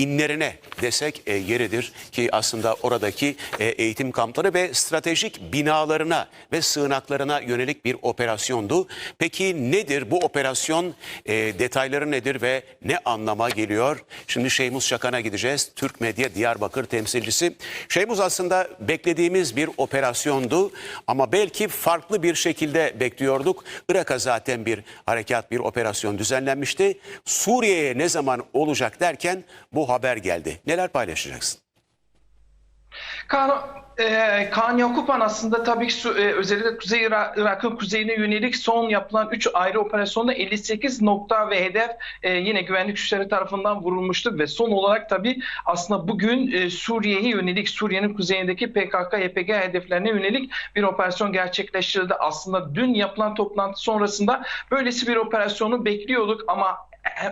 inlerine desek e, yeridir ki aslında oradaki e, eğitim kampları ve stratejik binalarına ve sığınaklarına yönelik bir operasyondu. Peki nedir bu operasyon? E, detayları nedir ve ne anlama geliyor? Şimdi Şeymuz Şakan'a gideceğiz. Türk Medya Diyarbakır temsilcisi. Şeymuz aslında beklediğimiz bir operasyondu ama belki farklı bir şekilde bekliyorduk. Irak'a zaten bir harekat, bir operasyon düzenlenmişti. Suriye'ye ne zaman olacak derken bu haber geldi. Neler paylaşacaksın? Kaan, e, Kaan Yakupan aslında tabii ki e, özellikle Kuzey Irak- Irak'ın kuzeyine yönelik son yapılan 3 ayrı operasyonda 58 nokta ve hedef e, yine güvenlik güçleri tarafından vurulmuştu ve son olarak tabii aslında bugün e, Suriye'ye yönelik Suriye'nin kuzeyindeki PKK-YPG hedeflerine yönelik bir operasyon gerçekleştirildi. Aslında dün yapılan toplantı sonrasında böylesi bir operasyonu bekliyorduk ama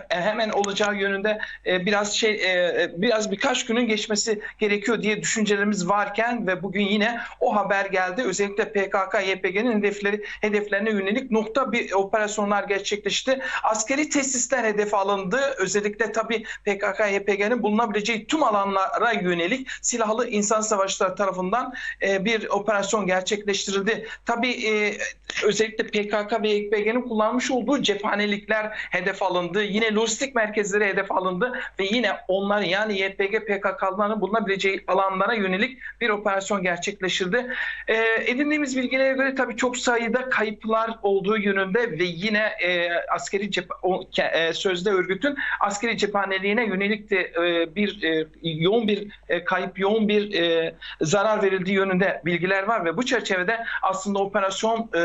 hemen olacağı yönünde e, biraz şey e, biraz birkaç günün geçmesi gerekiyor diye düşüncelerimiz varken ve bugün yine o haber geldi. Özellikle PKK YPG'nin hedefleri hedeflerine yönelik nokta bir operasyonlar gerçekleşti. Askeri tesisler hedefe alındı. Özellikle tabii PKK YPG'nin bulunabileceği tüm alanlara yönelik silahlı insan savaşları tarafından e, bir operasyon gerçekleştirildi. Tabii e, özellikle PKK ve YPG'nin kullanmış olduğu cephanelikler hedef alındı. Yine lojistik merkezleri hedef alındı ve yine onlar yani YPG PKK'ların bulunabileceği alanlara yönelik bir operasyon gerçekleştirdi. Ee, edindiğimiz bilgilere göre tabii çok sayıda kayıplar olduğu yönünde ve yine e, askeri cephe, o, e, sözde örgütün askeri cephaneliğine yönelik de e, bir e, yoğun bir e, kayıp, yoğun bir e, zarar verildiği yönünde bilgiler var ve bu çerçevede aslında operasyon e,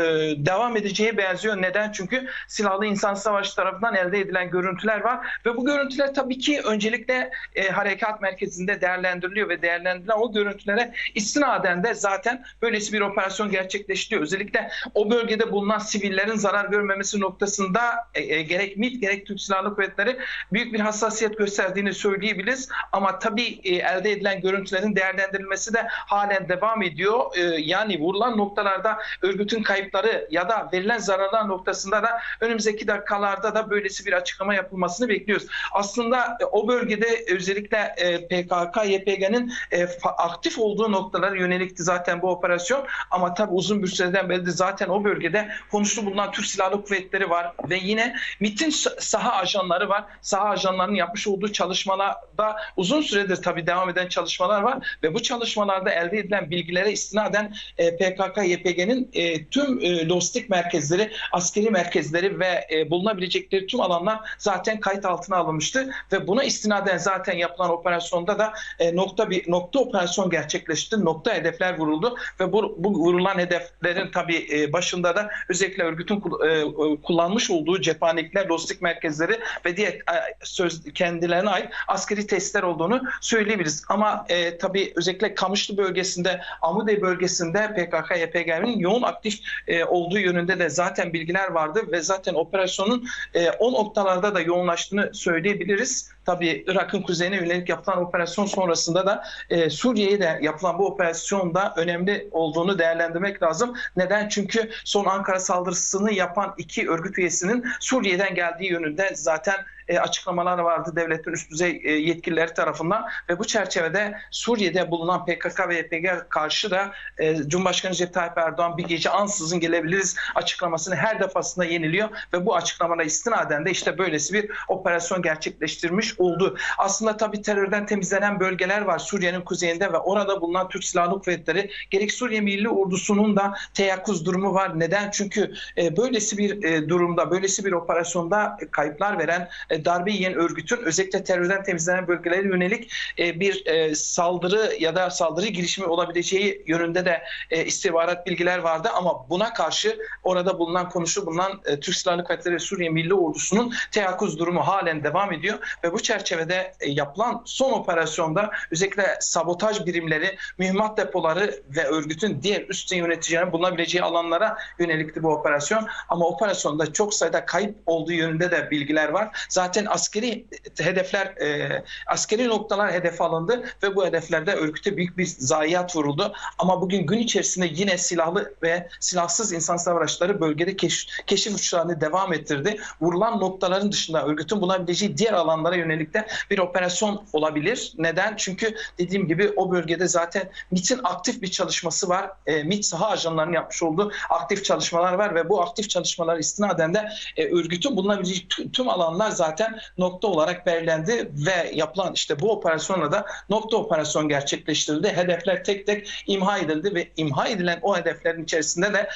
devam edeceği benziyor. Neden? Çünkü silahlı insan savaşı tarafından elde edilen görüntüler var ve bu görüntüler tabii ki öncelikle e, harekat merkezinde değerlendiriliyor ve değerlendirilen o görüntülere istinaden de zaten böylesi bir operasyon gerçekleştiriyor. Özellikle o bölgede bulunan sivillerin zarar görmemesi noktasında e, e, gerek MİT gerek Türk Silahlı Kuvvetleri büyük bir hassasiyet gösterdiğini söyleyebiliriz. Ama tabii e, elde edilen görüntülerin değerlendirilmesi de halen devam ediyor. E, yani vurulan noktalarda örgütün kayıpları ya da verilen zararlar noktasında da önümüzdeki dakikalarda da böylesi bir açıklama yapılmasını bekliyoruz. Aslında e, o bölgede özellikle e, PKK, YPG'nin e, aktif olduğu noktalara yönelikti zaten bu operasyon. Ama tabii uzun bir süreden beri de zaten o bölgede konuşlu bulunan Türk Silahlı Kuvvetleri var ve yine MİT'in sa- saha ajanları var. Saha ajanlarının yapmış olduğu çalışmalarda uzun süredir tabii devam eden çalışmalar var ve bu çalışmalarda elde edilen bilgilere istinaden PKK, YPG'nin tüm lojistik merkezleri, askeri merkezleri ve bulunabilecekleri tüm alanlar zaten kayıt altına alınmıştı ve buna istinaden zaten yapılan operasyonda da e, nokta bir nokta operasyon gerçekleşti. Nokta hedefler vuruldu ve bu, bu vurulan hedeflerin tabii e, başında da özellikle örgütün e, kullanmış olduğu cephanelikler, lojistik merkezleri ve diğer e, söz kendilerine ait askeri testler olduğunu söyleyebiliriz. Ama e, tabii özellikle Kamışlı bölgesinde, Amude bölgesinde PKK, YPG'nin yoğun aktif e, olduğu yönünde de zaten bilgiler vardı ve zaten operasyonun e, o noktalarda da yoğunlaştığını söyleyebiliriz. Tabii Irak'ın kuzeyine yönelik yapılan operasyon sonrasında da e, Suriye'ye de yapılan bu operasyonda önemli olduğunu değerlendirmek lazım. Neden? Çünkü son Ankara saldırısını yapan iki örgüt üyesinin Suriye'den geldiği yönünde zaten e, açıklamalar vardı devletin üst düzey e, yetkilileri tarafından ve bu çerçevede Suriye'de bulunan PKK ve YPG karşı da e, Cumhurbaşkanı Recep Tayyip Erdoğan bir gece ansızın gelebiliriz açıklamasını her defasında yeniliyor ve bu açıklamana istinaden de işte böylesi bir operasyon gerçekleştirmiş oldu. Aslında tabii terörden temizlenen bölgeler var Suriye'nin kuzeyinde ve orada bulunan Türk Silahlı Kuvvetleri gerek Suriye Milli Ordusu'nun da teyakkuz durumu var. Neden? Çünkü e, böylesi bir e, durumda, böylesi bir operasyonda kayıplar veren e, darbe yiyen örgütün özellikle terörden temizlenen bölgelere yönelik e, bir e, saldırı ya da saldırı girişimi olabileceği yönünde de e, istihbarat bilgiler vardı ama buna karşı orada bulunan konuşu bulunan e, Türk Silahlı Kuvvetleri ve Suriye Milli Ordusu'nun teyakkuz durumu halen devam ediyor ve bu çerçevede e, yapılan son operasyonda özellikle sabotaj birimleri, mühimmat depoları ve örgütün diğer üst düzey yöneticilerinin bulunabileceği alanlara yönelikti bu operasyon. Ama operasyonda çok sayıda kayıp olduğu yönünde de bilgiler var. Zaten askeri hedefler, e, askeri noktalar hedef alındı ve bu hedeflerde örgüte büyük bir zayiat vuruldu. Ama bugün gün içerisinde yine silahlı ve silahsız insan savaşları bölgede keş, keşif uçuşlarını devam ettirdi. Vurulan noktaların dışında örgütün bulabileceği diğer alanlara yönelik de bir operasyon olabilir. Neden? Çünkü dediğim gibi o bölgede zaten MIT'in aktif bir çalışması var. E, MIT saha ajanlarının yapmış olduğu aktif çalışmalar var ve bu aktif çalışmalar istinaden de e, örgütün bulunabileceği tü- tüm alanlar zaten nokta olarak belirlendi ve yapılan işte bu operasyonla da nokta operasyon gerçekleştirildi. Hedefler tek tek imha edildi ve imha edilen o hedeflerin içerisinde de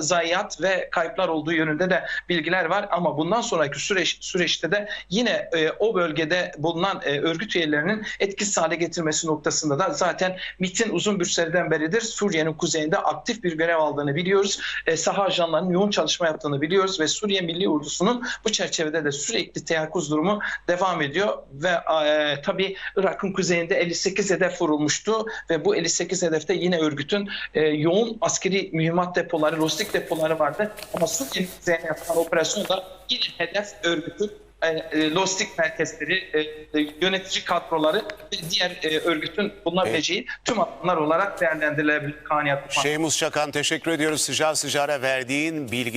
zayiat ve kayıplar olduğu yönünde de bilgiler var ama bundan sonraki süreç süreçte de yine e, o bölgede bulunan e, örgüt üyelerinin etkisiz hale getirmesi noktasında da zaten MIT'in uzun bir süreden beridir Suriye'nin kuzeyinde aktif bir görev aldığını biliyoruz. E, saha ajanlarının yoğun çalışma yaptığını biliyoruz ve Suriye Milli Ordusu'nun bu çerçevede de sürekli teyakkuz durumu devam ediyor ve e, tabii Irak'ın kuzeyinde 58 hedef vurulmuştu ve bu 58 hedefte yine örgütün e, yoğun askeri mühimmat depoları, lojistik depoları vardı. Ama Suriye'nin kuzeyine yapılan operasyonda yine hedef örgütün e, e, lojistik merkezleri, e, e, yönetici kadroları ve diğer e, örgütün bulunabileceği tüm alanlar olarak değerlendirilebilir. Han. Şeyh Mus Çakan teşekkür ediyoruz sıcağı sıcağına verdiğin bilgi